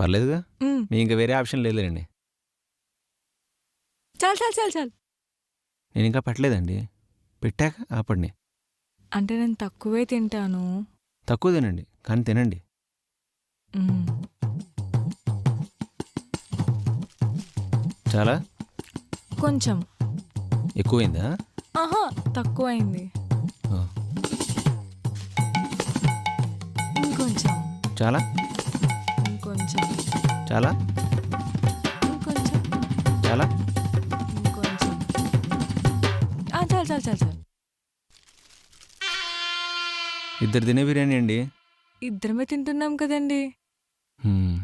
పర్లేదుగా? మ్మ్. మీ ఇంకా వేరే ఆప్షన్ లేదులేండి. చాలు చాలు చాలు చాలు. నేను ఇంకా పెట్టలేదండి. పెట్టాక ఆపండి. అంటే నేను తక్కువే తింటాను. తక్కువ తినండి కానీ తినండి. మ్మ్. చాలా? కొంచెం. ఎక్కువైందా? ఆహా తక్కువైంది. ఇంకొంచెం. చాలా? ఇంకొంచెం. చాలా? ఇంకొంచెం. చాలా? ఇంకొంచెం. చాలా చాలా చాలు చాలు. ఇద్దరు తినే బిర్యానీ అండి? ఇద్దరమే తింటున్నాం కదండి. హ్మ్.